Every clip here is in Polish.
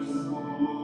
przyjąłeś słowo,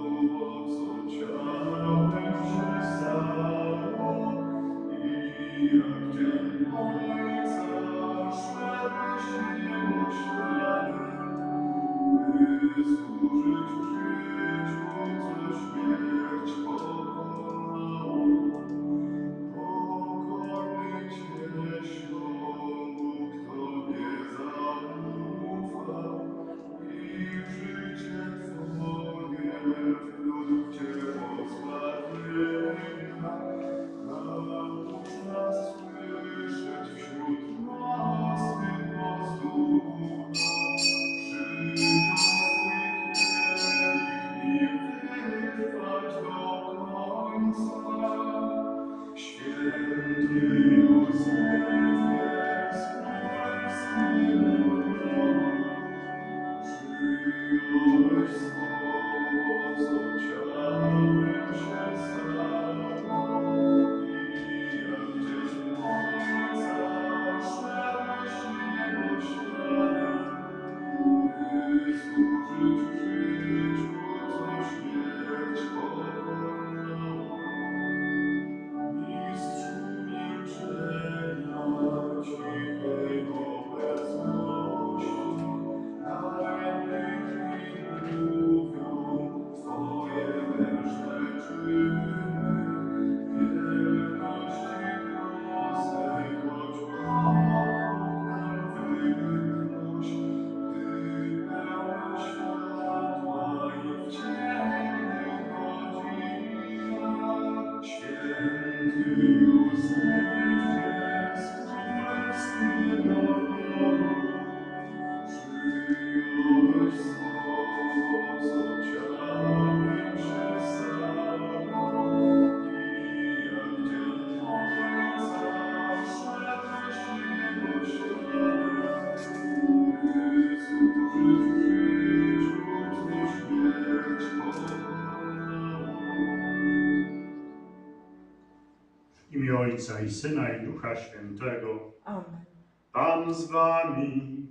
i Syna i Ducha Świętego. Amen. Pan z wami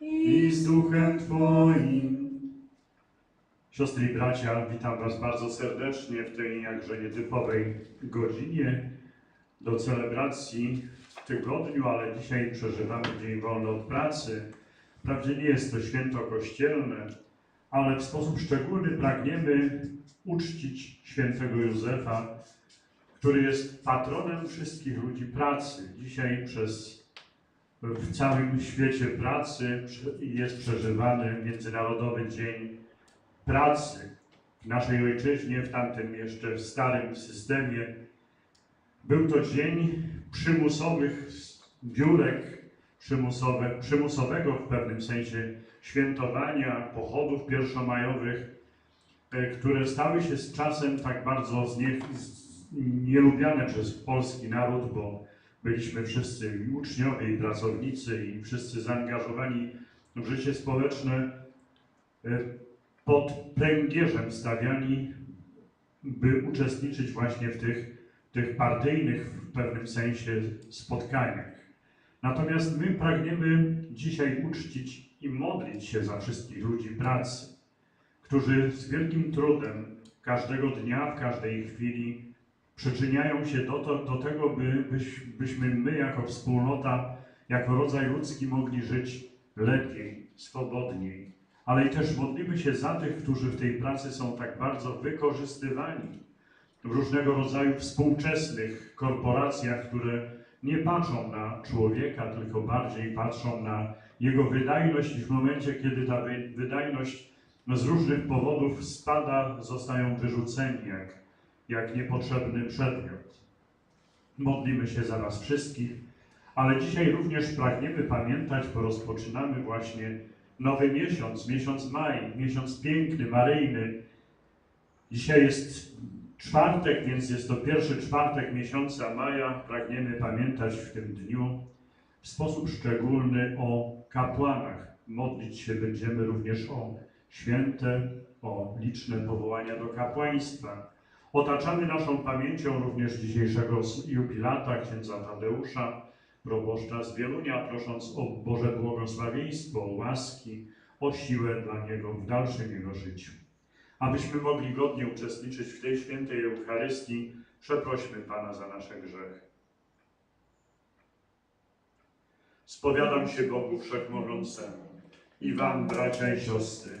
i z Duchem Twoim. Siostry i bracia, witam Was bardzo serdecznie w tej jakże nietypowej godzinie do celebracji w tygodniu, ale dzisiaj przeżywamy dzień wolny od pracy. Wprawdzie nie jest to święto kościelne, ale w sposób szczególny pragniemy uczcić świętego Józefa, który jest patronem wszystkich ludzi pracy. Dzisiaj przez w całym świecie pracy jest przeżywany Międzynarodowy Dzień Pracy. W naszej ojczyźnie, w tamtym jeszcze starym systemie, był to dzień przymusowych zbiórek, przymusowe, przymusowego w pewnym sensie świętowania pochodów pierwszomajowych, e, które stały się z czasem tak bardzo znie, z, nielubiane przez polski naród, bo byliśmy wszyscy i uczniowie, i pracownicy, i wszyscy zaangażowani w życie społeczne, e, pod pręgierzem stawiani, by uczestniczyć właśnie w tych, tych partyjnych w pewnym sensie spotkaniach. Natomiast my pragniemy dzisiaj uczcić i modlić się za wszystkich ludzi pracy, którzy z wielkim trudem każdego dnia, w każdej chwili przyczyniają się do, to, do tego, by, byś, byśmy my jako wspólnota, jako rodzaj ludzki mogli żyć lepiej, swobodniej. Ale i też modlimy się za tych, którzy w tej pracy są tak bardzo wykorzystywani w różnego rodzaju współczesnych korporacjach, które nie patrzą na człowieka, tylko bardziej patrzą na jego wydajność i w momencie, kiedy ta wy- wydajność no, z różnych powodów spada, zostają wyrzuceni jak, jak niepotrzebny przedmiot. Modlimy się za Was wszystkich, Ale dzisiaj również pragniemy pamiętać, bo rozpoczynamy właśnie nowy miesiąc, miesiąc maj, miesiąc piękny, maryjny. Dzisiaj jest czwartek, więc jest to pierwszy czwartek miesiąca maja. Pragniemy pamiętać w tym dniu w sposób szczególny o kapłanach. Modlić się będziemy również o święte, o liczne powołania do kapłaństwa. Otaczamy naszą pamięcią również dzisiejszego jubilata, księdza Tadeusza, proboszcza z Wielunia, prosząc o Boże błogosławieństwo, łaski, o siłę dla niego w dalszym jego życiu. Abyśmy mogli godnie uczestniczyć w tej świętej Eucharystii, przeprośmy Pana za nasze grzechy. Spowiadam się Bogu Wszechmogącemu i Wam, bracia i siostry,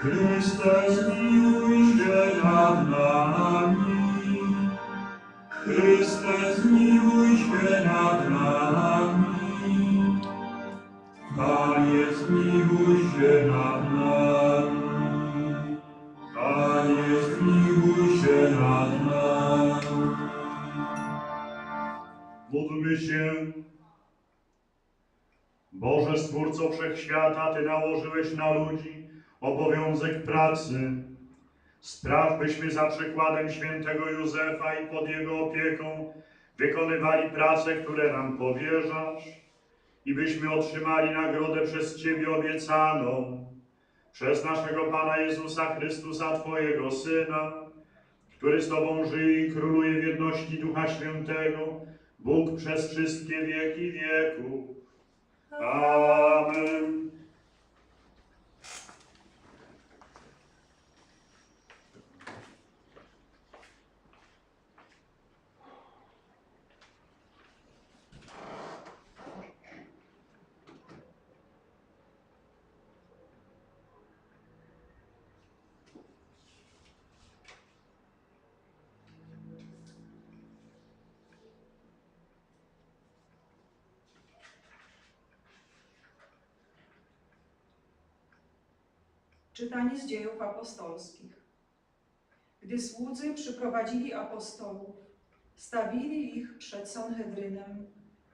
Christus miuj genadna mi. Christus miuj genadna mi. Marius miuj genadna mi. Stwórco Wszechświata, Ty nałożyłeś na ludzi obowiązek pracy. Spraw, byśmy za przykładem świętego Józefa i pod jego opieką wykonywali prace, które nam powierzasz i byśmy otrzymali nagrodę przez Ciebie obiecaną, przez naszego Pana Jezusa Chrystusa, Twojego Syna, który z Tobą żyje i króluje w jedności Ducha Świętego, Bóg przez wszystkie wieki wieków. Amen. Czytanie z dziejów apostolskich. Gdy słudzy przyprowadzili apostołów, stawili ich przed Sanhedrynem,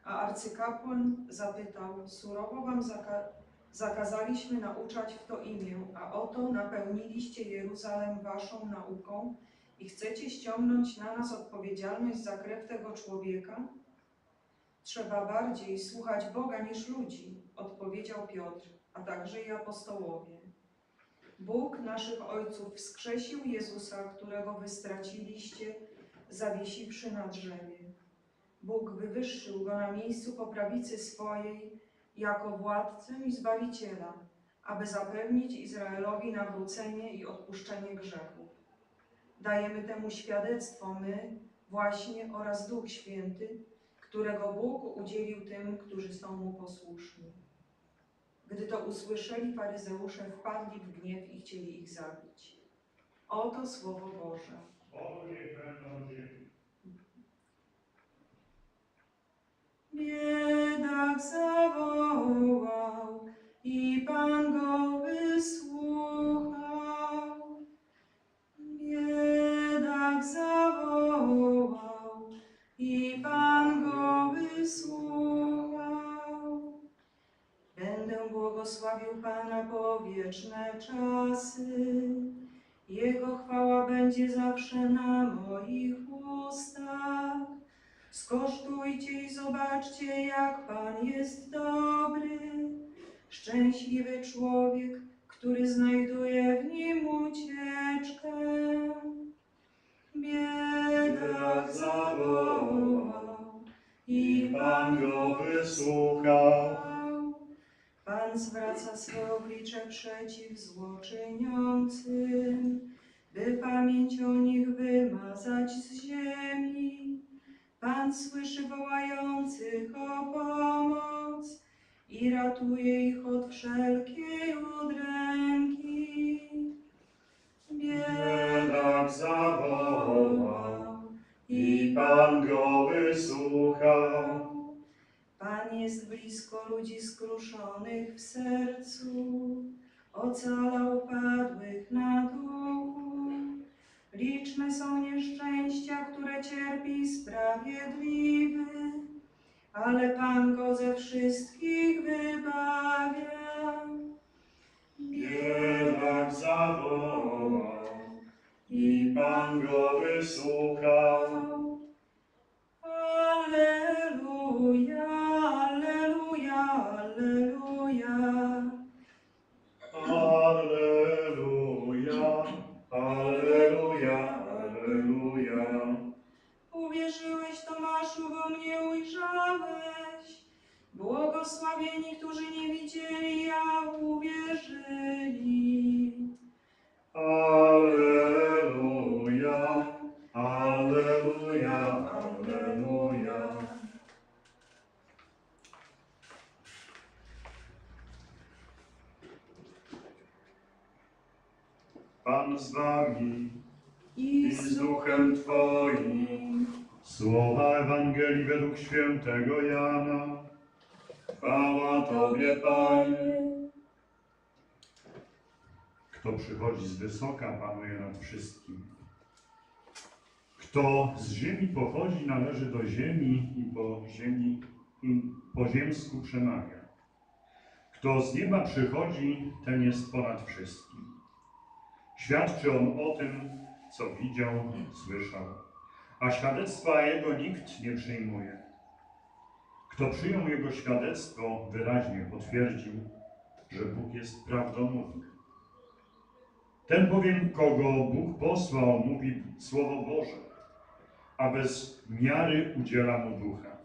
a arcykapłan zapytał, surowo wam zaka zakazaliśmy nauczać w to imię, a oto napełniliście Jeruzalem waszą nauką i chcecie ściągnąć na nas odpowiedzialność za krew tego człowieka? Trzeba bardziej słuchać Boga niż ludzi, odpowiedział Piotr, a także i apostołowie. Bóg naszych ojców wskrzesił Jezusa, którego wy straciliście, zawiesiwszy na drzewie. Bóg wywyższył go na miejscu po prawicy swojej jako władcę i zbawiciela, aby zapewnić Izraelowi nawrócenie i odpuszczenie grzechów. Dajemy temu świadectwo my właśnie oraz Duch Święty, którego Bóg udzielił tym, którzy są mu posłuszni. Gdy to usłyszeli, faryzeusze wpadli w gniew i chcieli ich zabić. Oto Słowo Boże. Biedak zawołał i Pan go wysłuchał. Biedak zawołał i Pan go wysłuchał. Błogosławił Pana po wieczne czasy. Jego chwała będzie zawsze na moich ustach. Skosztujcie i zobaczcie, jak Pan jest dobry. Szczęśliwy człowiek, który znajduje w nim ucieczkę. Biedak zawołał i Pan go wysłuchał. Pan zwraca swe oblicze przeciw złoczyniącym, by pamięć o nich wymazać z ziemi. Pan słyszy wołających o pomoc i ratuje ich od wszelkiej blisko ludzi skruszonych w sercu, ocala upadłych na duchu. Liczne są nieszczęścia, które cierpi sprawiedliwy, ale Pan go ze wszystkich wybawia. Biedak zawołał i Pan go wysłuchał. Pan z wami I z duchem Twoim. Słowa Ewangelii według świętego Jana. Chwała Tobie, Panie. Kto przychodzi z wysoka, panuje nad wszystkim. Kto z ziemi pochodzi, należy do ziemi i po ziemi i po ziemsku przemawia. Kto z nieba przychodzi, ten jest ponad wszystkim. Świadczy on o tym, co widział, słyszał, a świadectwa jego nikt nie przyjmuje. Kto przyjął jego świadectwo, wyraźnie potwierdził, że Bóg jest prawdomówny. Ten bowiem, kogo Bóg posłał, mówi Słowo Boże, a bez miary udziela mu ducha.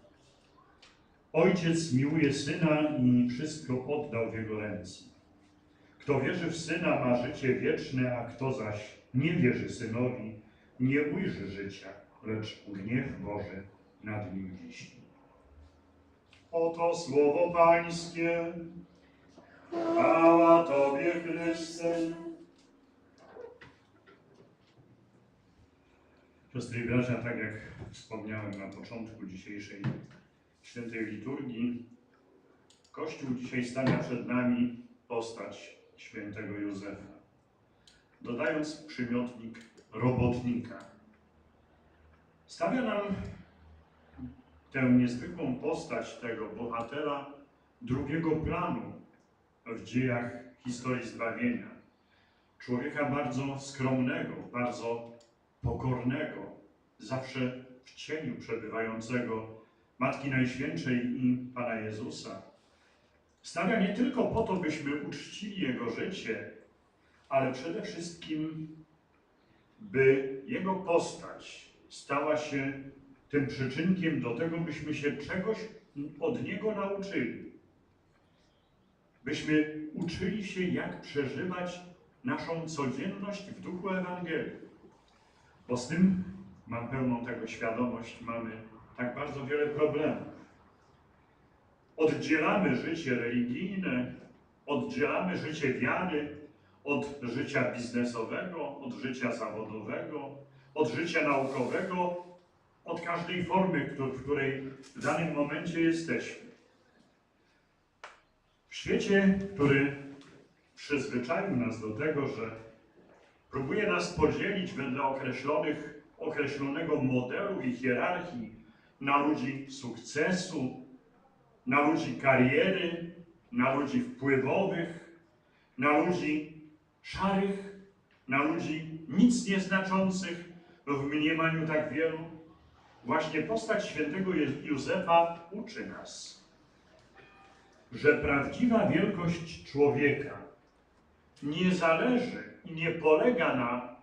Ojciec miłuje syna i wszystko oddał w jego ręce. Kto wierzy w syna, ma życie wieczne, a kto zaś nie wierzy synowi, nie ujrzy życia, lecz gniew Boży nad nim wisi. Oto słowo Pańskie. Chwała Tobie, Chryste. Siostry i bracia, tak jak wspomniałem na początku dzisiejszej świętej liturgii, Kościół dzisiaj stawia przed nami postać świętego Józefa, dodając przymiotnik robotnika. Stawia nam tę niezwykłą postać tego bohatera drugiego planu w dziejach historii zbawienia. Człowieka bardzo skromnego, bardzo pokornego, zawsze w cieniu przebywającego Matki Najświętszej i Pana Jezusa. Stawia nie tylko po to, byśmy uczcili Jego życie, ale przede wszystkim, by Jego postać stała się tym przyczynkiem do tego, byśmy się czegoś od Niego nauczyli. Byśmy uczyli się, jak przeżywać naszą codzienność w duchu Ewangelii. Bo z tym, mam pełną tego świadomość, mamy tak bardzo wiele problemów. Oddzielamy życie religijne, oddzielamy życie wiary od życia biznesowego, od życia zawodowego, od życia naukowego, od każdej formy, w której w danym momencie jesteśmy. W świecie, który przyzwyczaił nas do tego, że próbuje nas podzielić wedle określonych, określonego modelu i hierarchii na ludzi sukcesu, na ludzi kariery, na ludzi wpływowych, na ludzi szarych, na ludzi nic nieznaczących w mniemaniu tak wielu. Właśnie postać świętego Józefa uczy nas, że prawdziwa wielkość człowieka nie zależy i nie polega na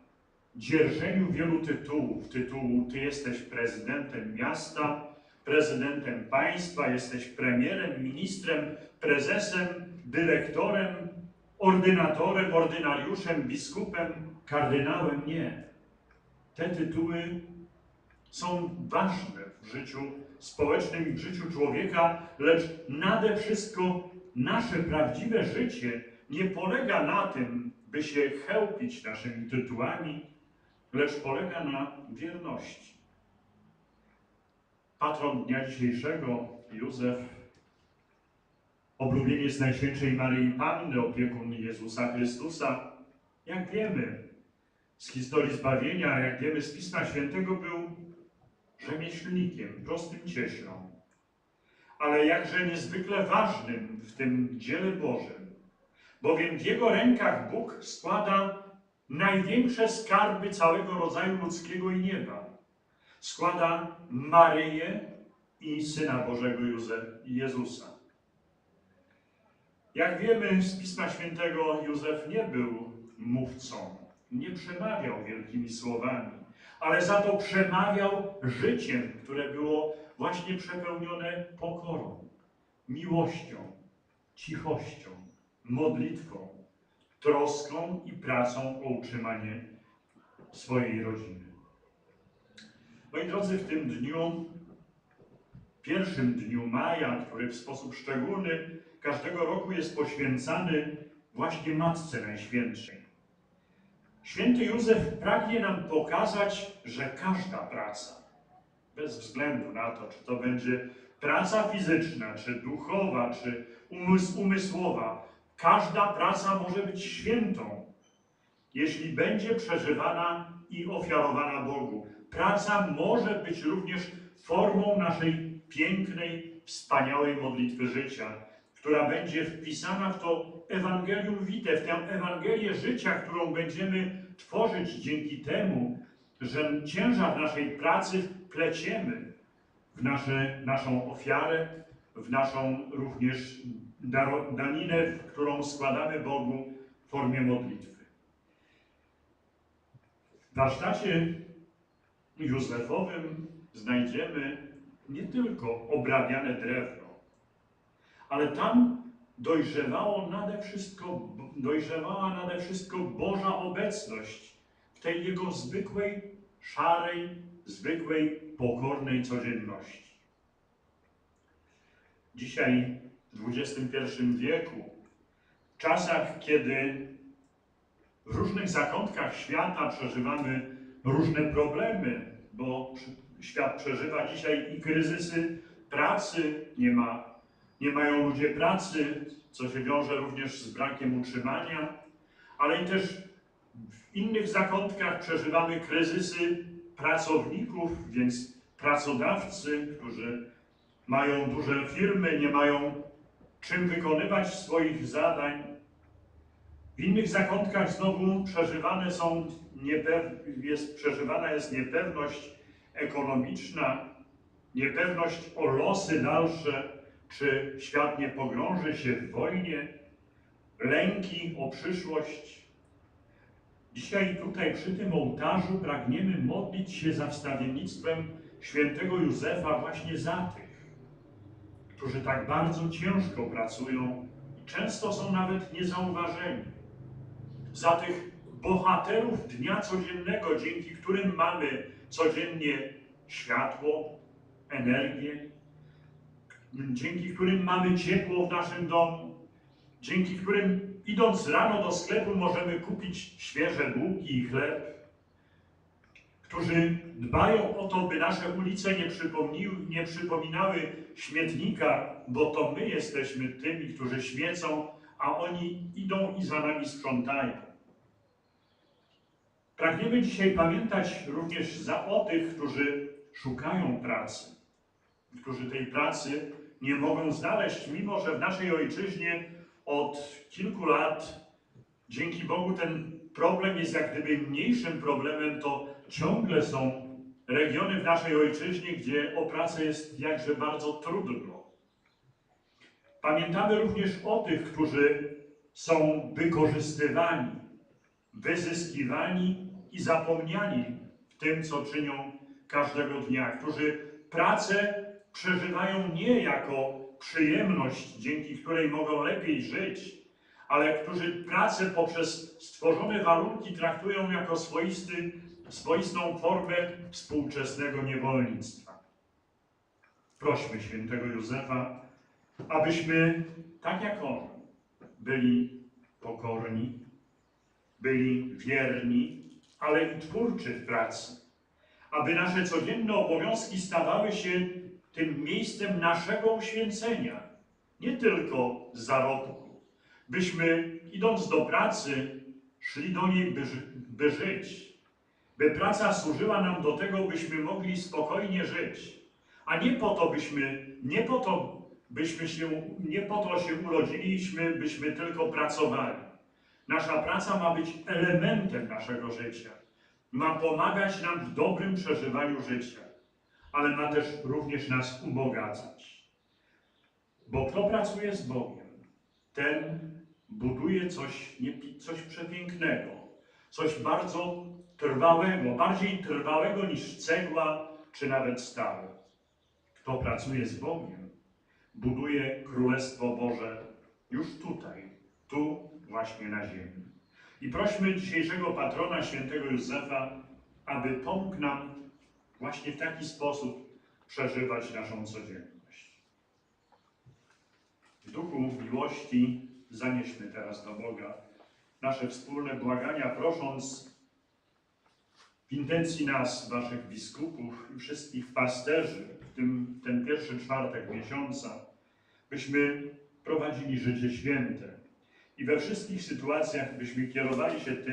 dzierżeniu wielu tytułów. Tytułu ty jesteś prezydentem miasta, prezydentem państwa, jesteś premierem, ministrem, prezesem dyrektorem, ordynatorem, ordynariuszem, biskupem, kardynałem. Nie. Te tytuły są ważne w życiu społecznym i w życiu człowieka, lecz nade wszystko nasze prawdziwe życie nie polega na tym, by się chełpić naszymi tytułami, lecz polega na wierności. Patron dnia dzisiejszego, Józef, oblubieniec Najświętszej Maryi Panny, opiekun Jezusa Chrystusa, jak wiemy z historii zbawienia, jak wiemy z Pisma Świętego, był rzemieślnikiem, prostym cieślą, ale jakże niezwykle ważnym w tym dziele Bożym, bowiem w jego rękach Bóg składa największe skarby całego rodzaju ludzkiego i nieba. Składa Maryję i Syna Bożego Jezusa. Jak wiemy z Pisma Świętego, Józef nie był mówcą, nie przemawiał wielkimi słowami, ale za to przemawiał życiem, które było właśnie przepełnione pokorą, miłością, cichością, modlitwą, troską i pracą o utrzymanie swojej rodziny. Moi drodzy, w tym dniu, pierwszym dniu maja, który w sposób szczególny każdego roku jest poświęcany właśnie Matce Najświętszej. Święty Józef pragnie nam pokazać, że każda praca, bez względu na to, czy to będzie praca fizyczna, czy duchowa, czy umysł, umysłowa, każda praca może być świętą, jeśli będzie przeżywana i ofiarowana Bogu. Praca może być również formą naszej pięknej, wspaniałej modlitwy życia, która będzie wpisana w to Ewangelium Vitae, w tę Ewangelię życia, którą będziemy tworzyć dzięki temu, że ciężar naszej pracy wpleciemy w nasze, naszą ofiarę, w naszą również daninę, którą składamy Bogu w formie modlitwy. W warsztacie Józefowym znajdziemy nie tylko obrabiane drewno, ale tam dojrzewało nade wszystko, dojrzewała nade wszystko Boża obecność w tej jego zwykłej, szarej, zwykłej, pokornej codzienności. Dzisiaj, w XXI wieku, w czasach, kiedy w różnych zakątkach świata przeżywamy różne problemy, bo świat przeżywa dzisiaj i kryzysy pracy, nie ma nie mają ludzie pracy, co się wiąże również z brakiem utrzymania, ale też w innych zakątkach przeżywamy kryzysy pracowników, więc pracodawcy, którzy mają duże firmy, nie mają czym wykonywać swoich zadań. W innych zakątkach znowu przeżywane są jest, przeżywana jest niepewność ekonomiczna, niepewność o losy dalsze, czy świat nie pogrąży się w wojnie, lęki o przyszłość. Dzisiaj tutaj przy tym ołtarzu pragniemy modlić się za wstawiennictwem świętego Józefa właśnie za tych, którzy tak bardzo ciężko pracują i często są nawet niezauważeni. Za tych bohaterów dnia codziennego, dzięki którym mamy codziennie światło, energię, dzięki którym mamy ciepło w naszym domu, dzięki którym idąc rano do sklepu możemy kupić świeże bułki i chleb, którzy dbają o to, by nasze ulice nie, nie przypominały śmietnika, bo to my jesteśmy tymi, którzy śmiecą, a oni idą i za nami sprzątają. Pragniemy dzisiaj pamiętać również za o tych, którzy szukają pracy, którzy tej pracy nie mogą znaleźć, mimo że w naszej ojczyźnie od kilku lat, dzięki Bogu, ten problem jest jak gdyby mniejszym problemem, to ciągle są regiony w naszej ojczyźnie, gdzie o pracę jest jakże bardzo trudno. Pamiętamy również o tych, którzy są wykorzystywani, wyzyskiwani i zapomniani w tym, co czynią każdego dnia, którzy pracę przeżywają nie jako przyjemność, dzięki której mogą lepiej żyć, ale którzy pracę poprzez stworzone warunki traktują jako swoisty, swoistą formę współczesnego niewolnictwa. Prośmy świętego Józefa, abyśmy, tak jak on, byli pokorni, byli wierni, ale i twórczy w pracy, aby nasze codzienne obowiązki stawały się tym miejscem naszego uświęcenia, nie tylko zarobku, byśmy idąc do pracy szli do niej, by, by żyć, by praca służyła nam do tego, byśmy mogli spokojnie żyć, a nie po to byśmy, nie po to byśmy się, nie po to się urodziliśmy, byśmy tylko pracowali. Nasza praca ma być elementem naszego życia. Ma pomagać nam w dobrym przeżywaniu życia, ale ma też również nas ubogacać. Bo kto pracuje z Bogiem, ten buduje coś, coś przepięknego, coś bardzo trwałego, bardziej trwałego niż cegła czy nawet stal. Kto pracuje z Bogiem, buduje Królestwo Boże już tutaj, tu właśnie na ziemi. I prośmy dzisiejszego patrona, świętego Józefa, aby pomógł nam właśnie w taki sposób przeżywać naszą codzienność. W duchu miłości zanieśmy teraz do Boga nasze wspólne błagania, prosząc w intencji nas, waszych biskupów i wszystkich pasterzy, w tym ten pierwszy czwartek miesiąca, byśmy prowadzili życie święte i we wszystkich sytuacjach byśmy kierowali się tym,